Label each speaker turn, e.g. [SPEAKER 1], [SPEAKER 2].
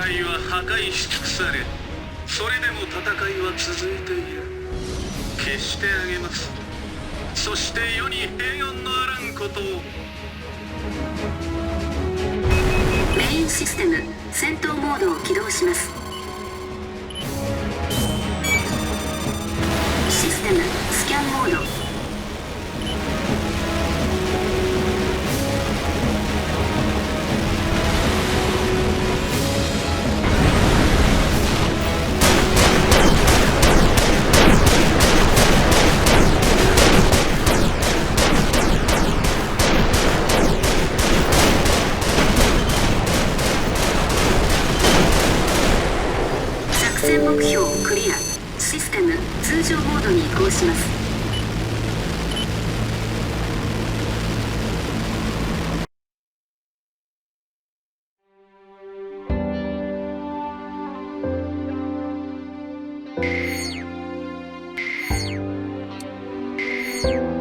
[SPEAKER 1] 破壊し尽くされそれでも戦いは続いている。決してあげます。そして世に平穏のあらんことを。
[SPEAKER 2] メインシステム戦闘モードを起動します。戦目標クリア。システム通常モードに移行します「